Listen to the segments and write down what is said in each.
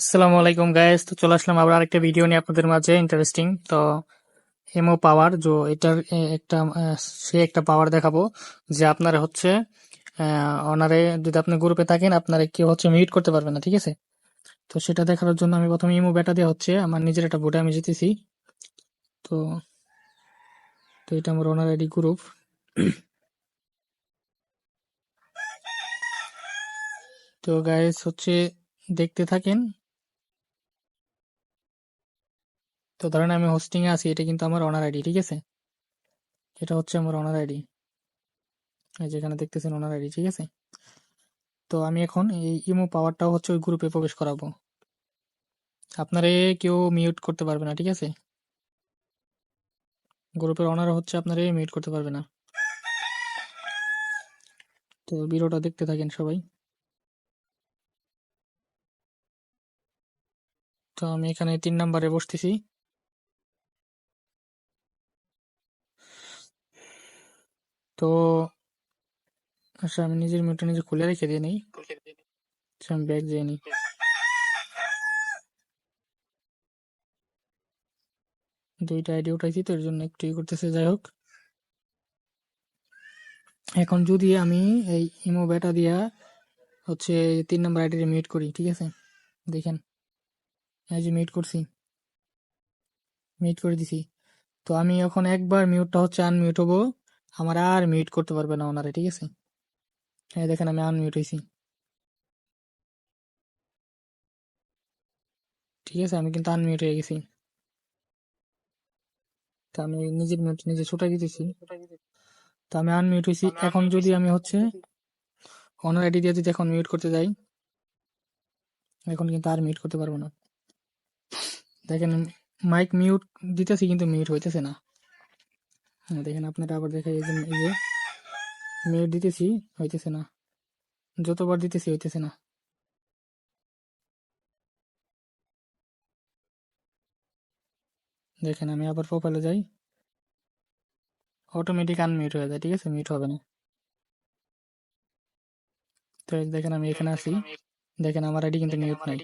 আসসালামু আলাইকুম গাইস তো চলে আসলাম আবার আরেকটা ভিডিও নিয়ে আপনাদের মাঝে ইন্টারেস্টিং তো হেমো পাওয়ার যে এটার একটা সে একটা পাওয়ার দেখাবো, যে আপনারা হচ্ছে ওনারে যদি আপনি গ্রুপে থাকেন, আপনারা কেউ হচ্ছে মিউট করতে পারবে না, ঠিক আছে? তো সেটা দেখানোর জন্য আমি প্রথমে ইমো বেটা দেওয়া হচ্ছে, আমার নিজের একটা ভোটে আমি জিতেছি তো তো এটা আমার ওনার আইডি গ্রুপ তো গাইস হচ্ছে দেখতে থাকেন তো ধরেন আমি হোস্টিং এ আছি, এটা কিন্তু আমার অনার আইডি ঠিক আছে? এটা হচ্ছে আমার অনার আইডি এই যেখানে দেখতেছেন ওনার আইডি ঠিক আছে? তো আমি এখন এই ইমো পাওয়ারটাও হচ্ছে ওই গ্রুপে প্রবেশ করাবো। আপনারে কেউ মিউট করতে পারবে না, ঠিক আছে? গ্রুপের অনার হচ্ছে আপনারে মিউট করতে পারবে না। তো ভিডিওটা দেখতে থাকেন সবাই। তো আমি এখানে তিন নাম্বারে বসতেছি। তো আচ্ছা আমি নিজের মিউটটা নিজে খুলে রেখে দিয়ে নেই? আচ্ছা, আমি ব্যাগ যেয়ে নিই। দুইটা আইডি উঠাইছি তো এর জন্য একটু ই করতেছে যাই হোক। এখন যদি আমি এই ইমো বেটা দিয়া হচ্ছে তিন নম্বর আইডিতে মিউট করি ঠিক আছে? দেখেন এই যে মিউট করছি মিউট করে দিছি। তো আমি এখন একবার মিউটটা হচ্ছে আনমিউট হব। আমার আর মিউট করতে পারবে না ওনারে ঠিক আছে? এই দেখেন আমি আনমিউট হয়েছি ঠিক আছে আমি কিন্তু আনমিউট হয়ে গেছি। তা আমি নিজের মিউট নিজে ছোটাই দিতেছি। তো আমি আনমিউট হয়েছি এখন যদি আমি হচ্ছে অনার আইডি দিয়ে যদি এখন মিউট করতে যাই এখন কিন্তু আর মিউট করতে পারব না। দেখেন মাইক মিউট দিতেছি কিন্তু মিউট হইতেছে না। হ্যাঁ, দেখেন আপনারা আবার দেখে এই যে মিউট দিতেছি, হইতেছে না। যতবার দিতেছি, হইতেছে না। দেখেন আমি আবার প্রোফাইলে যাই। অটোমেটিক আনমিউট হয়ে যায়, ঠিক আছে? মিউট হবে না। তো দেখেন আমি এখানে আছি। দেখেন আমার আইডি কিন্তু মিউট নাই।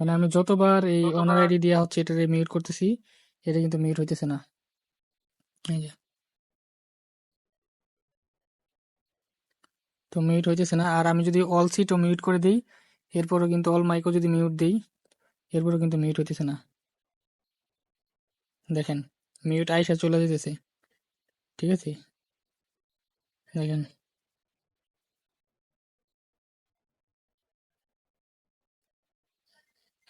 মানে আমি যতবার এই অনার আইডি দেওয়া হচ্ছে এটা মিউট করতেছি, এটা কিন্তু মিউট হইতেছে না। তো মিউট হইতেছে না। আর আমি যদি অল সিটও মিউট করে দিই, এরপরও কিন্তু অল মাইকও যদি মিউট দিই, এরপরও কিন্তু মিউট হইতেছে না। দেখেন মিউট আইসা চলে যেতেছে ঠিক আছে? দেখেন।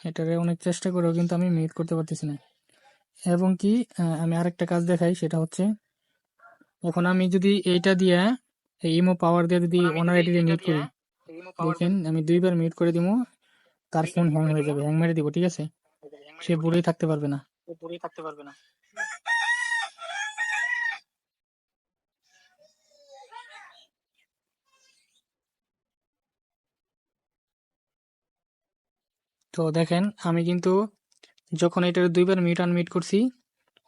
এটারে অনেক চেষ্টা করেও কিন্তু আমি মিউট করতে পারতেছি না। এবং কি আমি আরেকটা কাজ দেখাই সেটা হচ্ছে এখন আমি যদি এইটা দিয়ে এই ইমো পাওয়ার দিয়ে যদি ওনার আইডিতে মিউট করি দেখেন আমি দুইবার মিউট করে দিব তার ফোন হ্যাং হয়ে যাবে হ্যাং মেরে দিব ঠিক আছে? সে বুড়েই থাকতে পারবে না। থাকতে পারবে না। তো দেখেন আমি কিন্তু যখন এটার দুইবার মিউট আনমিউট করছি,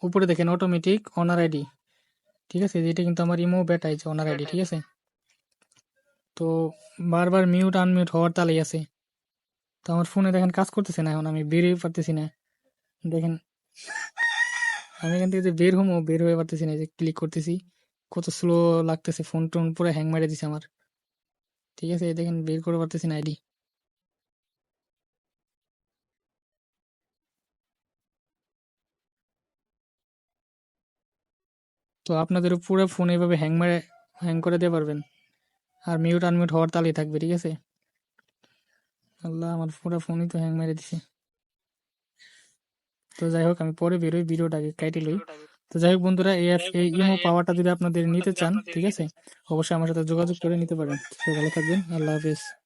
উপরে দেখেন অটোমেটিক অনার আইডি ঠিক আছে? যেটা কিন্তু আমার ইমো ব্যাট আইছে অনার আইডি ঠিক আছে? তো বারবার মিউট আনমিউট হওয়ার তালেই আছে। তো আমার ফোনে দেখেন কাজ করতেছে না এখন, আমি বেরোই পারতেছি না। দেখেন, আমি এখান থেকে যে বের হব, বের হয়ে পারতেছি না যে ক্লিক করতেছি। কত স্লো লাগতেছে ফোন টোন পুরো হ্যাং মেরে দিছে আমার। ঠিক আছে? দেখেন, বের করে পারতেছি না আইডি তো আপনাদেরও পুরো ফোন এইভাবে হ্যাং মেরে হ্যাং করে দিতে পারবেন। আর মিউট আনমিউট হওয়ার তালেই থাকবে, ঠিক আছে? আল্লাহ, আমার পুরো ফোনই তো হ্যাং মেরে দিছে। তো যাই হোক, আমি পরে বেরোই, ভিডিওটাকে কাইটে লই। তো যাই হোক বন্ধুরা, এই app- এই ইমো পাওয়ারটা যদি আপনাদের নিতে চান, ঠিক আছে? অবশ্যই আমার সাথে যোগাযোগ করে নিতে পারেন। ভালো থাকবেন, আল্লাহ হাফেজ।